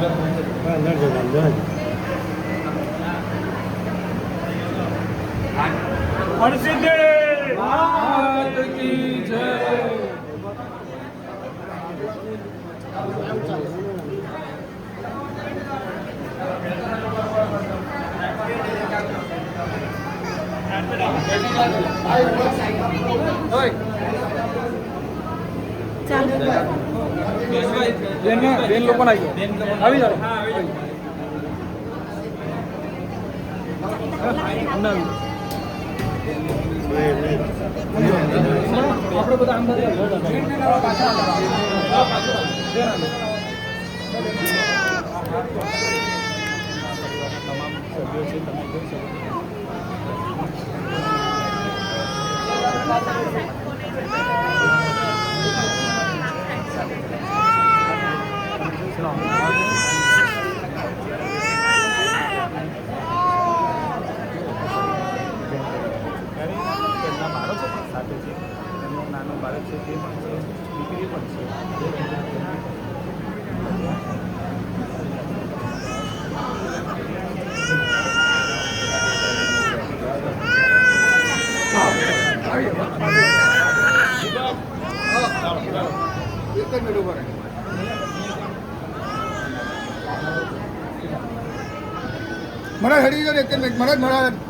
Ha, nereden aldın? Hadi. Maat ki jai. Oi. બેન લોકો આવી જાઓ. આપણે બધા આમ તમામ સભ્યો છે તમે જોઈ શકો છો. તેમના બાળકો પણ સાથે છે એમનું નાનું બાળક છે તે પણ છે દીકરી પણ છે. એક મિનિટ મને જ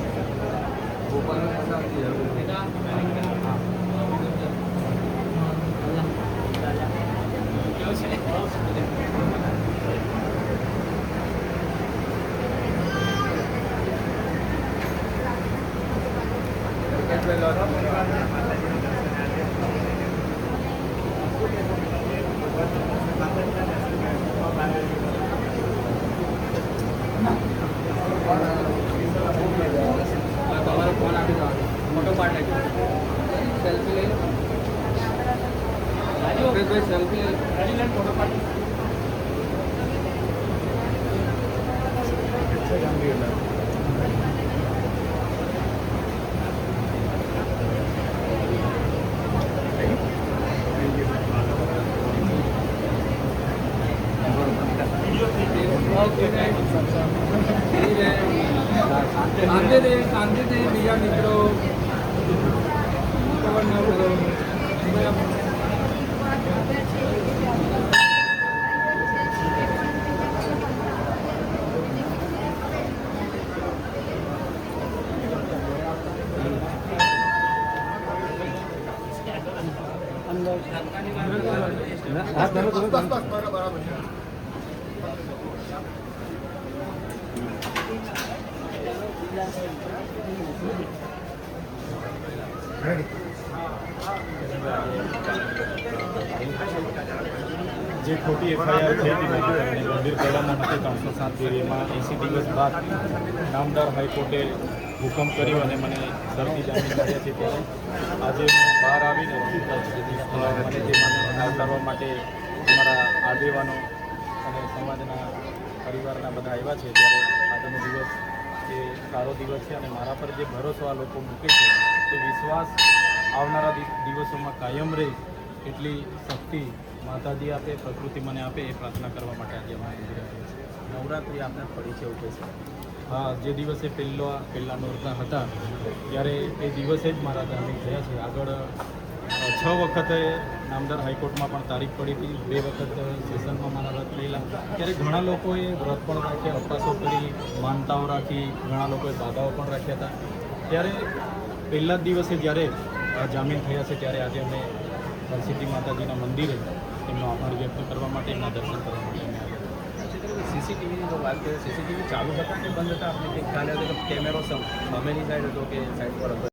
Thank you. લો ભાઈ સેલ્ફી લઈ લો ફોટો પાર્ટ શાંતિથી શાંતિથી બીજા મિત્રો કવર ન કરો Ready. જે ખોટી એફઆઈઆર થઈ હતી ગંભીર કલમો હતી. ત્રણસો સાત એમાં એંસી દિવસ બાદ નામદાર હાઈકોર્ટે હુકમ કર્યો અને મને ઝડપી જામીન મળ્યા છે ત્યારે. આજે હું બહાર આવીને મને તે માન્ય આવકારવા માટે અમારા આગેવાનો અને સમાજના પરિવારના બધા આવ્યા છે ત્યારે આજનો દિવસ એ સારો દિવસ છે અને મારા પર જે ભરોસો આ લોકો મૂકે છે, તે વિશ્વાસ આવનારા દિવસોમાં કાયમ રહે. એટલી શક્તિ માતાજી આપે પ્રકૃતિ મને આપે એ પ્રાર્થના કરવા માટે આજે અમે મંદિરે આવ્યા છીએ. નવરાત્રિ આપને પડી છે એવું છે. હા જે દિવસે પહેલો પહેલા નોરતા હતા ત્યારે એ દિવસે જ મારા ધાર્મિક થયા છે. આગળ છ વખતે નામદાર હાઈકોર્ટમાં પણ તારીખ પડી હતી. બે વખત સેશનમાં મારા વ્રત થયેલા ત્યારે ઘણા લોકોએ વ્રત પણ રાખ્યા અપવાસો કરી માનતાઓ રાખી ઘણા લોકોએ બાધાઓ પણ રાખ્યા હતા. ત્યારે પહેલા જ દિવસે જ્યારે જામીન થયા છે ત્યારે આજે અમે હરસિદ્ધિ માતાજીના મંદિરે એમનો આભાર વ્યક્ત કરવા માટે એમના દર્શન કરવા માટે અમે આવ્યા. સીસીટીવીની જો વાત કરીએ, સીસીટીવી ચાલુ હતા કે બંધ હતા? આપણે કંઈક ખ્યાલ હતો કે કેમેરો સમ સામેની સાઈડ હતો કે સાઈડ પર હતો?